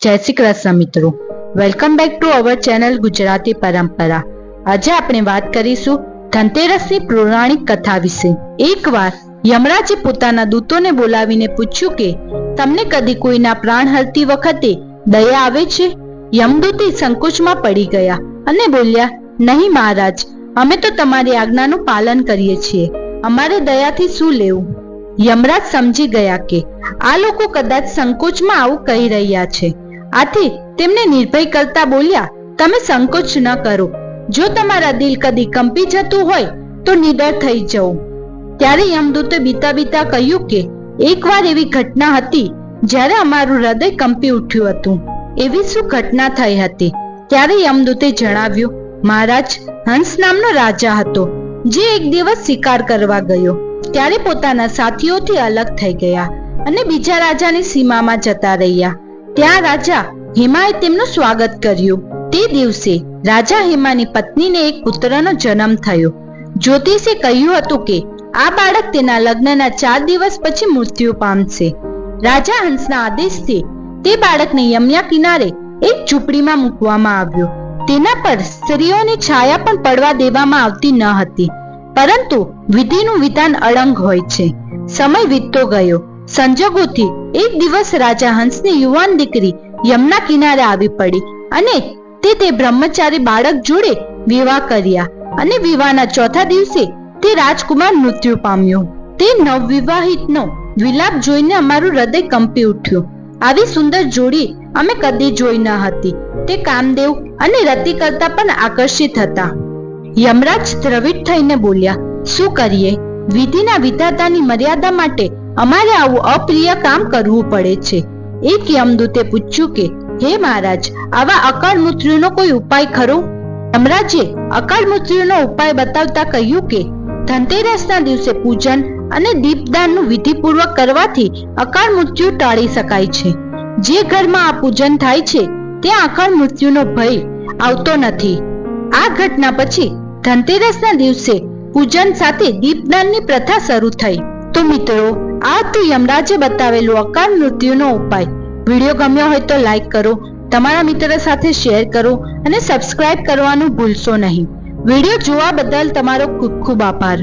જય શ્રી કૃષ્ણ મિત્રો. Welcome back to our channel Gujarati Parampara. આજે આપણે વાત કરીશું ધનતેરસની પૌરાણિક કથા વિશે. એકવાર યમરાજે પોતાના દૂતોને બોલાવીને પૂછ્યું કે, તમને કદી કોઈના પ્રાણ હરતી વખતે દયા આવે છે? યમદૂતે સંકોચમાં પડી ગયા અને બોલ્યા, નહીં મહારાજ, અમે તો તમારી આજ્ઞાનું પાલન કરીએ છીએ. અમારે દયાથી શું લેવું? યમરાજ સમજી ગયા કે, આ લોકો કદાચ સંકોચમાં આવું કહી રહ્યા છે. આથી તેમને નિર્ભય કરતા બોલ્યા, તમે સંકોચ ન કરો. જો તમારા દિલ કદી કંપી જતું હોય, તો નિડર થઈ જવું ત્યારે યમદૂતે બીતા બીતા કહ્યું કે, એકવાર એવી ઘટના હતી, જ્યારે અમારું હૃદય કંપી ઉઠ્યું હતું. એવી શું ઘટના થઈ હતી? ત્યારે યમદૂતે જણાવ્યું, મહારાજ, હંસ નામનો રાજા હતો, જે એક દિવસ શિકાર કરવા ગયો. ત્યારે પોતાના સાથીઓથી અલગ થઈ ગયા અને બીજા રાજાની સીમામાં જતા રહ્યા. ત્યાં રાજા હેમાએ તેમનું સ્વાગત કર્યું. તે દિવસે રાજા હેમાની પત્નીને એક પુત્રનો જન્મ થયો. જ્યોતિષે કહ્યું હતું કે, આ બાળક તેના લગ્નના ચાર દિવસ પછી મૃત્યુ પામશે. રાજા હંસના આદેશથી તે બાળકને યમુના કિનારે એક ઝૂંપડીમાં મૂકવામાં આવ્યો. તેના પર સ્ત્રીઓની છાયા પણ પડવા દેવામાં આવતી ન હતી. પરંતુ વિધિનું વિધાન અળંગ હોય છે. સમય વીતતો ગયો. સંજોગોથી એક દિવસ રાજા હંસની યુવાન દીકરી યમના કિનારે આવી પડી અને તે તે બ્રહ્મચારી બાળક જોડે વિવાહ કર્યા અને વિવાહના ચોથા દિવસે તે રાજકુમાર મૃત્યુ પામ્યો. તે નવવિવાહિતનો વિલાપ જોઈને અમારું હૃદય કંપી ઉઠ્યું. આવી સુંદર જોડી અમે કદી જોઈ ન હતી. તે કામદેવ અને રતિ કરતા પણ આકર્ષિત હતા. યમરાજ દ્રવિડ થઈને બોલ્યા, શું કરીએ? વિધિના વિધાતાની મર્યાદા માટે અમારે આવું અપ્રિય કામ કરવું પડે છે. એક યમદૂતે પૂછ્યું કે, હે મહારાજ, આવા અકાળ મૃત્યુનો કોઈ ઉપાય ખરો? યમરાજે અકાળ મૃત્યુનો ઉપાય બતાવતા કહ્યું કે, ધનતેરસના દિવસે પૂજન અને દીપદાનનું વિધિપૂર્વક કરવાથી અકાળ મૃત્યુ ટાળી શકાય છે. જે ઘરમાં આ પૂજન થાય છે ત્યાં અકાળ મૃત્યુનો ભય આવતો નથી. આ ઘટના પછી ધનતેરસના દિવસે પૂજન સાથે દીપદાનની પ્રથા શરૂ થઈ. તો મિત્રો આ તો યમરાજે બતાવેલું અકાળ મૃત્યુનો ઉપાય. વીડિયો ગમ્યો હોય તો લાઈક કરો, તમારા મિત્ર સાથે શેર કરો અને સબસ્ક્રાઇબ કરવાનું ભૂલશો નહીં. વીડિયો જોવા બદલ તમારો ખૂબ ખૂબ આભાર.